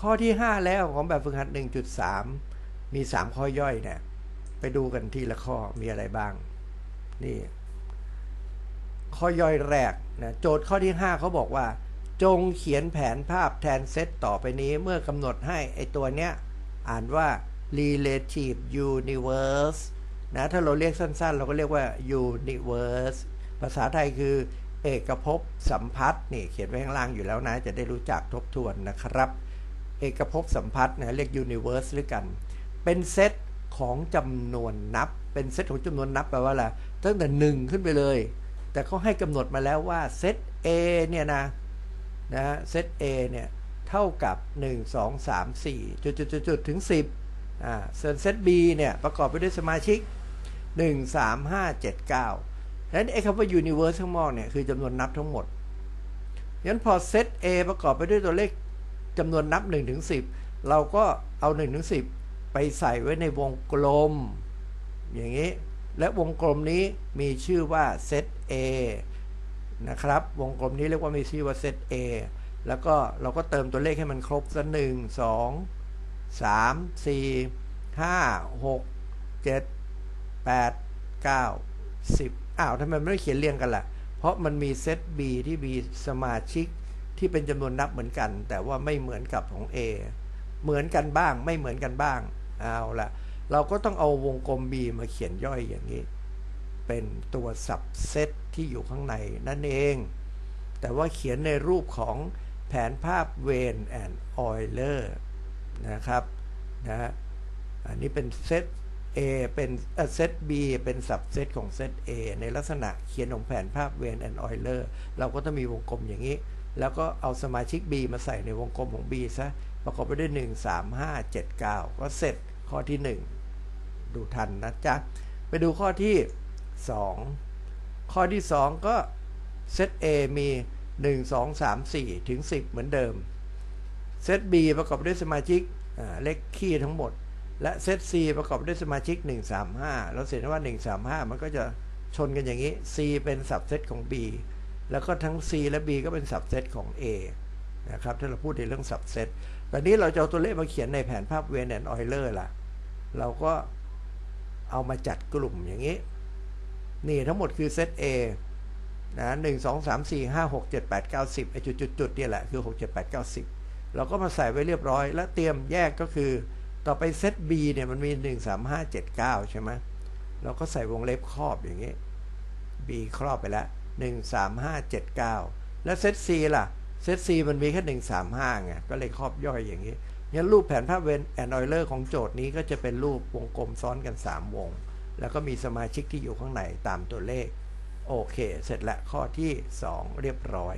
ข้อที่ 5 แล้วของแบบฝึกหัด 1.3 มี 3 ข้อย่อยเนี่ยไปดูกันทีละข้อมีอะไรบ้าง นี่ ข้อย่อยแรกนะโจทย์ข้อที่ 5 เขาบอกว่า จงเขียนแผนภาพแทนเซตต่อไปนี้เมื่อกำหนดให้ไอตัวเนี้ย อ่านว่า relative universe นะถ้าเราเรียกสั้นๆ เราก็เรียกว่า universe ภาษาไทยคือเอกภพสัมพัทธ์นี่เขียนไว้ข้างล่างอยู่แล้วนะ จะได้รู้จักทบทวนนะครับ เอกภพสัมพัทธ์นะเรียก universe ด้วยกัน เป็นเซตของจำนวนนับ เป็นเซตของจำนวนนับแปลว่าอะไรตั้งแต่1ขึ้นไปเลย แต่เขาให้กำหนดมาแล้วว่าเซต A เนี่ยนะนะเซต A เนี่ยเท่ากับ 1 2 3 4จุดจุดจุดจุดถึง 10อ่าส่วนเซต B เนี่ยประกอบไปด้วยสมาชิก 1 3 5 7 9ฉะนั้นไอ้คำว่า universe ทั้งหมดเนี่ยคือจำนวนนับทั้งหมดฉะนั้นพอเซต A ประกอบไปด้วยตัวเลข จำนวนนับ1ถึง10เราก็เอา1ถึง10ไปใส่ไว้ในวงกลม อย่างนี้ และวงกลมนี้มีชื่อว่าเซต A นะครับ วงกลมนี้เรียกว่ามีชื่อว่าเซต A แล้วก็เราก็เติมตัวเลขให้มันครบสักหนึ่งสองสามสี่ห้าหกเจ็ดแปดเก้าสิบอ้าวทำไมไม่ได้เขียนเรียงกันล่ะ เพราะมันมีเซต B ที่มีสมาชิก ที่เป็นจำนวนนับเหมือนกัน แต่ว่าไม่เหมือนกับของ A เหมือนกันบ้าง ไม่เหมือนกันบ้างเอาละเราก็ต้องเอาวงกลม B มาเขียนย่อยอย่างนี้ เป็นตัวสับเซตที่อยู่ข้างในนั่นเอง แต่ว่าเขียนในรูปของแผนภาพเวนแอนด์ออยเลอร์นะครับนะอันนี้เป็นเซต A เป็นเซต B เป็นสับเซตของเซต A ในลักษณะเขียนของแผนภาพเวนแอนด์ออยเลอร์เราก็ต้องมีวงกลมอย่างนี้ แล้วก็เอาสมาชิก B มาใส่ในวงกลมของ B ซะ ประกอบไปด้วย 1 3 5 7 9 ก็เสร็จข้อที่ 1 ดูทันนะจ๊ะ ไปดูข้อที่ 2 ข้อที่ 2 ก็เซต A มี 1 2 3 4 ถึง 10 เหมือนเดิม เซต B ประกอบด้วยสมาชิกเลขคี่ทั้งหมด และเซต C ประกอบด้วยสมาชิก 1 3 5 เราเห็นว่า 1 3 5 มันก็จะชนกันอย่างนี้ C เป็นสับเซตของ B แล้วก็ทั้ง C และ B ก็เป็นสับเซตของ A นะครับถ้าเราพูดในเรื่องสับเซตตอนนี้เราจะเอาตัวเลขมาเขียนในแผนภาพเวนแอนด์ออยเลอร์ล่ะ เราก็เอามาจัดกลุ่มอย่างนี้ นี่ทั้งหมดคือเซต A นะหนึ่งสองสามสี่ห้าหกเจ็ดแปดเก้าสิบไอจุดจุดจุดนี่ยแหละคือหกเจ็ดแปดเก้าสิบเราก็มาใส่ไว้เรียบร้อย แล้วเตรียมแยกก็คือ ต่อไปเซต B เนี่ยมันมีหนึ่งสามห้าเจ็ดเก้าใช่ไหมเราก็ใส่วงเล็บครอบอย่างนี้ B ครอบไปแล้ว หนึ่งสามห้าเจ็ดเก้าแล้วเซต C ล่ะ เซต C มันมีแค่หนึ่งสามห้าไงก็เลยครอบย่อยอย่างนี้งั้นรูปแผนภาพเวนแอนออยเลอร์ของโจทย์นี้ก็จะเป็นรูปวงกลมซ้อนกัน 3 วง แล้วก็มีสมาชิกที่อยู่ข้างในตามตัวเลข โอเค เสร็จแล้วข้อที่ 2 เรียบร้อย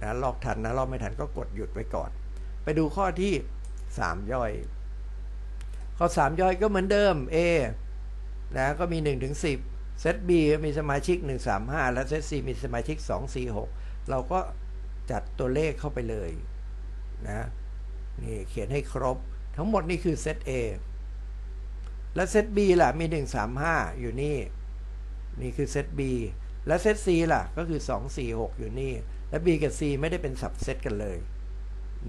นะลอกทันนะลอกไม่ทันก็กดหยุดไว้ก่อน ไปดูข้อที่ 3 ย่อย ข้อ 3 ย่อยก็เหมือนเดิม A นะก็มี1ถึง10 เซต B มีสมาชิก 1 3 5 และเซต C มีสมาชิก 2 4 6 เราก็จัดตัวเลขเข้าไปเลยนะนี่เขียนให้ครบทั้งหมดนี่คือเซต A และเซต B ล่ะมี 1 3 5 อยู่นี่ นี่คือเซต B และเซต C ล่ะก็คือ 2 4 6 อยู่นี่ และ B กับ C ไม่ได้เป็นสับเซตกันเลย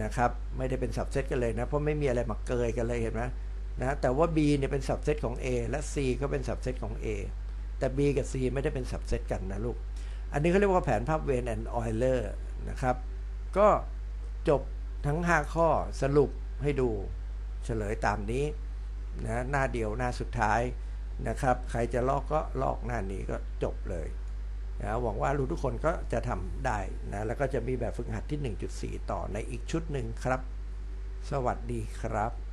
นะครับ ไม่ได้เป็นสับเซตกันเลยนะ เพราะไม่มีอะไรมาเกยกันเลยเห็นไหมนะแต่ว่า B เนี่ยเป็นสับเซตของ A และ C ก็เป็นสับเซตของ A แต่ B กับ C ไม่ได้เป็นสับเซตกันนะลูก อันนี้เขาเรียกว่าแผนภาพเวนแอนด์ออยเลอร์นะครับ ก็จบทั้ง 5 ข้อสรุปให้ดูเฉลยตามนี้นะหน้าเดียวหน้าสุดท้ายนะครับ ใครจะลอกก็ลอกหน้านี้ก็จบเลยนะหวังว่ารู้ทุกคนก็จะทำได้นะแล้วก็จะมีแบบฝึกหัดที่ 1.4 ต่อในอีกชุดหนึ่งครับ สวัสดีครับ